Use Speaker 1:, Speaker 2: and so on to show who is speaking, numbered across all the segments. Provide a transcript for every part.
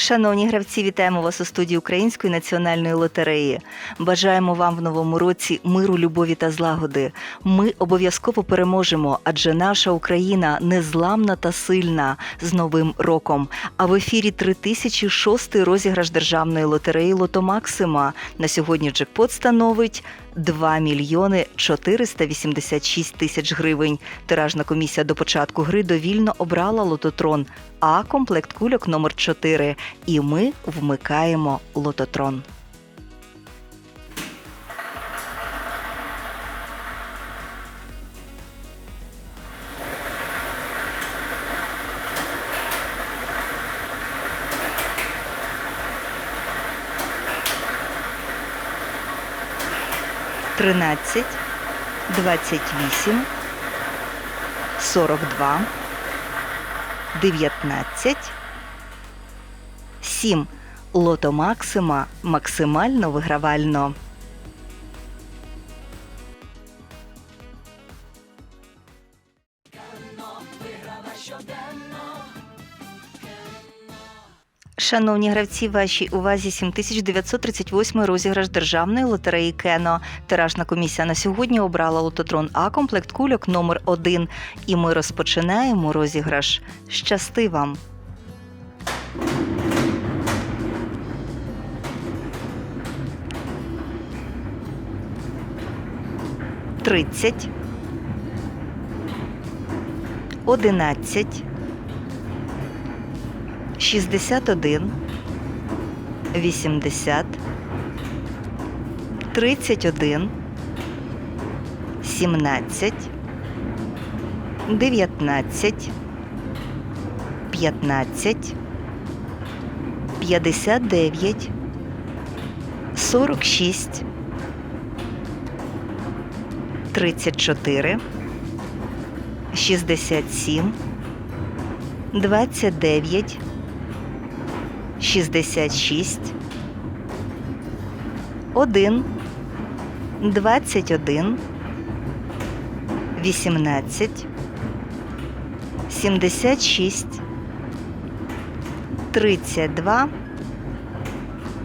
Speaker 1: Шановні гравці, вітаємо вас у студії Української національної лотереї. Бажаємо вам в новому році миру, любові та злагоди. Ми обов'язково переможемо, адже наша Україна незламна та сильна з новим роком. А в ефірі 3006 розіграш державної лотереї Лото Максима. На сьогодні джекпот становить 2 мільйони 486 тисяч гривень. Тиражна комісія до початку гри довільно обрала лототрон, а комплект кульок номер 4. І ми вмикаємо лототрон. Тринадцять, двадцять вісім, сорок два, дев'ятнадцять, сім. Лото Максима максимально вигравально. Шановні гравці, вашій увазі 7938 розіграш державної лотереї Кено. Тиражна комісія на сьогодні обрала лототрон А комплект кульок номер 1 І ми розпочинаємо розіграш. Щасти вам! Тридцять. Одинадцять. 61, 80, 31, 17, 19, 15, 59, 46, 34, 67, 29, 66, 1, 21, 18, 76, 32,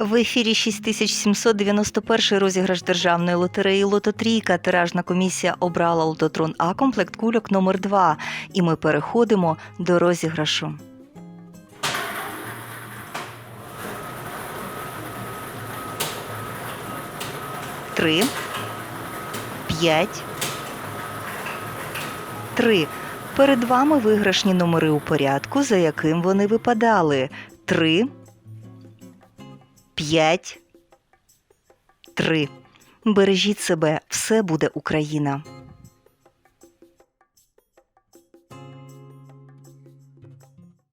Speaker 1: В ефірі 6791 розіграш державної лотереї Лототрійка. Тиражна комісія обрала лототрон А комплект кульок номер 2 І ми переходимо до розіграшу. Три. П'ять. Три. Перед вами виграшні номери у порядку, за яким вони випадали. Три. П'ять. Три. Бережіть себе, все буде Україна.